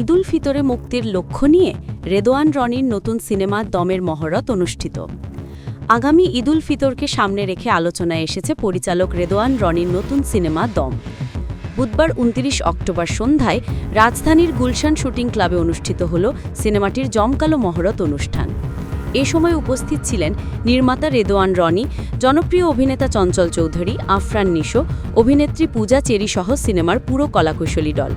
ঈদুল ফিতরে মুক্তির লক্ষ্য নিয়ে রেদোয়ান রনির নতুন সিনেমা দমের মহরত অনুষ্ঠিত। আগামী ঈদুল ফিতরকে সামনে রেখে আলোচনায় এসেছে পরিচালক রেদোয়ান রনির নতুন সিনেমা দম। বুধবার উনত্রিশ অক্টোবর সন্ধ্যায় রাজধানীর গুলশান শুটিং ক্লাবে অনুষ্ঠিত হল সিনেমাটির জমকালো মহরত অনুষ্ঠান। এ সময় উপস্থিত ছিলেন নির্মাতা রেদোয়ান রনি, জনপ্রিয় অভিনেতা চঞ্চল চৌধুরী, আফরান নিশো, অভিনেত্রী পূজা চেরি সহ সিনেমার পুরো কলাকুশলী দল।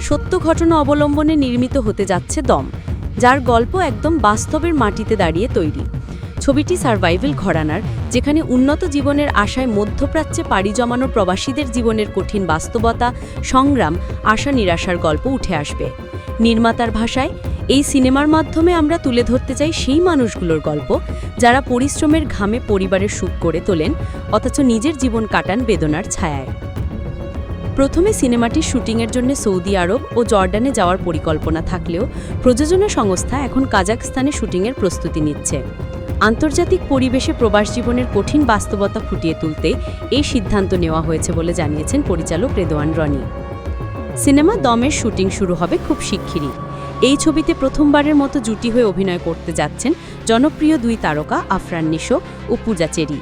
সত্য ঘটনা অবলম্বনে নির্মিত হতে যাচ্ছে দম, যার গল্প একদম বাস্তবের মাটিতে দাঁড়িয়ে তৈরি। ছবিটি সার্ভাইভাল ঘরানার, যেখানে উন্নত জীবনের আশায় মধ্যপ্রাচ্যে পাড়ি জমানো প্রবাসীদের জীবনের কঠিন বাস্তবতা, সংগ্রাম, আশা নিরাশার গল্প উঠে আসবে। নির্মাতার ভাষায়, এই সিনেমার মাধ্যমে আমরা তুলে ধরতে চাই সেই মানুষগুলোর গল্প, যারা পরিশ্রমের ঘামে পরিবারের সুখ করে তোলেন, অথচ নিজের জীবন কাটান বেদনার ছায়ায়। প্রথমে সিনেমাটির শুটিংয়ের জন্য সৌদি আরব ও জর্ডানে যাওয়ার পরিকল্পনা থাকলেও প্রযোজনা সংস্থা এখন কাজাকস্তানে শুটিংয়ের প্রস্তুতি নিচ্ছে। আন্তর্জাতিক পরিবেশে প্রবাস জীবনের কঠিন বাস্তবতা ফুটিয়ে তুলতে এই সিদ্ধান্ত নেওয়া হয়েছে বলে জানিয়েছেন পরিচালক রেদোয়ান রনি। সিনেমা দমের শুটিং শুরু হবে খুব শিগগিরই। এই ছবিতে প্রথমবারের মতো জুটি হয়ে অভিনয় করতে যাচ্ছেন জনপ্রিয় দুই তারকা আফরান নিশো ও পূজা চেরি।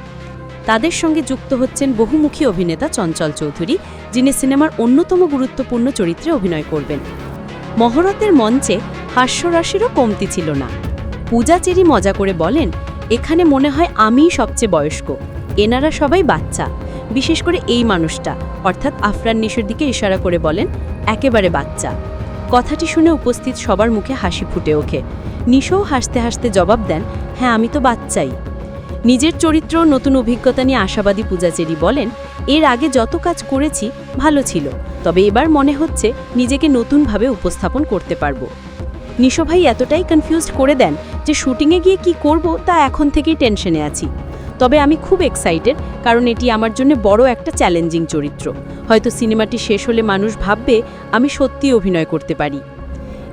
তাদের সঙ্গে যুক্ত হচ্ছেন বহুমুখী অভিনেতা চঞ্চল চৌধুরী, যিনি সিনেমার অন্যতম গুরুত্বপূর্ণ চরিত্রে অভিনয় করবেন। মহরতের মঞ্চে হাস্যরাশিরও কমতি ছিল না। পূজা চেরি মজা করে বলেন, এখানে মনে হয় আমিই সবচেয়ে বয়স্ক। এনারা সবাই বাচ্চা। বিশেষ করে এই মানুষটা। অর্থাৎ আফরান নিশোর দিকে ইশারা করে বলেন, একেবারে বাচ্চা। কথাটি শুনে উপস্থিত সবার মুখে হাসি ফুটে ওঠে। নিশোও হাসতে হাসতে জবাব দেন হ্যাঁ আমি তো বাচ্চাই। নিজের চরিত্র নতুন অভিজ্ঞতা নিয়ে আশাবাদী পূজাচেরি বলেন, এর আগে যত কাজ করেছি, ভালো ছিল। তবে এবার মনে হচ্ছে নিজেকে নতুনভাবে উপস্থাপন করতে পারব। নিশো ভাই এতটাই কনফিউজড করে দেন যে শুটিংয়ে গিয়ে কি করব তা এখন থেকেই টেনশনে আছি। তবে আমি খুব এক্সাইটেড কারণ এটি আমার জন্য বড় একটা চ্যালেঞ্জিং চরিত্র। হয়তো সিনেমাটি শেষ হলে মানুষ ভাববে, আমি সত্যি অভিনয় করতে পারি।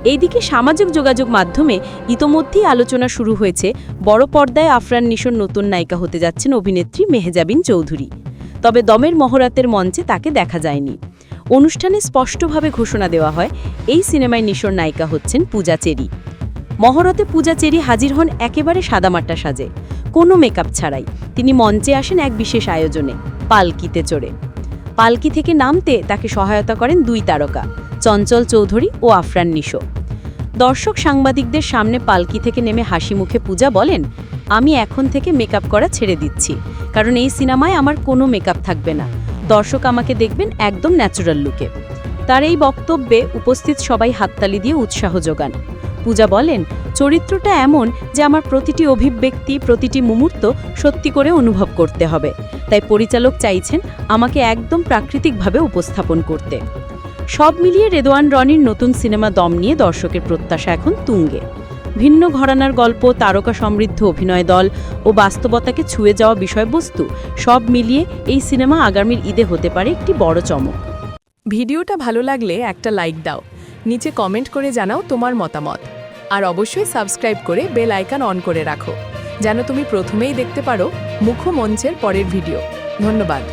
এইদিকে সামাজিক যোগাযোগ মাধ্যমে ইতোমধ্যেই আলোচনা শুরু হয়েছে। বড় পর্দায় আফরান নিশোর নতুন নায়িকা হতে যাচ্ছেন অভিনেত্রী মেহজাবিন চৌধুরী। তবে দমের মহরাতের মঞ্চে তাকে দেখা যায়নি। অনুষ্ঠানে স্পষ্টভাবে ঘোষণা দেওয়া হয়, এই সিনেমায় নিশোর নায়িকা হচ্ছেন পূজা চেরি। মহরতে পূজা চেরি হাজির হন একেবারে সাদামাটা সাজে, কোনো মেকআপ ছাড়াই। তিনি মঞ্চে আসেন এক বিশেষ আয়োজনে, পালকিতে চড়ে। পালকি থেকে নামতে তাকে সহায়তা করেন দুই তারকা। চঞ্চল চৌধুরী ও আফরান নিশো। দর্শক সাংবাদিকদের সামনে পালকি থেকে নেমে হাসি মুখে পূজা বলেন, আমি এখন থেকে মেকআপ করা ছেড়ে দিচ্ছি, কারণ এই সিনেমায় আমার কোনো মেকআপ থাকবে না। দর্শক আমাকে দেখবেন একদম ন্যাচারাল লুকে। তার এই বক্তব্যে উপস্থিত সবাই হাততালি দিয়ে উৎসাহ যোগান। পূজা বলেন, চরিত্রটা এমন যে আমার প্রতিটি অভিব্যক্তি, প্রতিটি মুহূর্ত সত্যি করে অনুভব করতে হবে। তাই পরিচালক চাইছেন আমাকে একদম প্রাকৃতিকভাবে উপস্থাপন করতে। সব মিলিয়ে রেদোয়ান রনির নতুন সিনেমা দম নিয়ে দর্শকের প্রত্যাশা এখন তুঙ্গে। ভিন্ন ঘরানার গল্প, তারকা সমৃদ্ধ অভিনয় দল ও বাস্তবতাকে ছুঁয়ে যাওয়া বিষয়বস্তু সব মিলিয়ে এই সিনেমা আগামীর ঈদে হতে পারে একটি বড় চমক। ভিডিওটা ভালো লাগলে একটা লাইক দাও। নিচে কমেন্ট করে জানাও তোমার মতামত। আর অবশ্যই সাবস্ক্রাইব করে বেল আইকন অন করে রাখো, যেন তুমি প্রথমেই দেখতে পারো মুখ্যমঞ্চের পরের ভিডিও। ধন্যবাদ।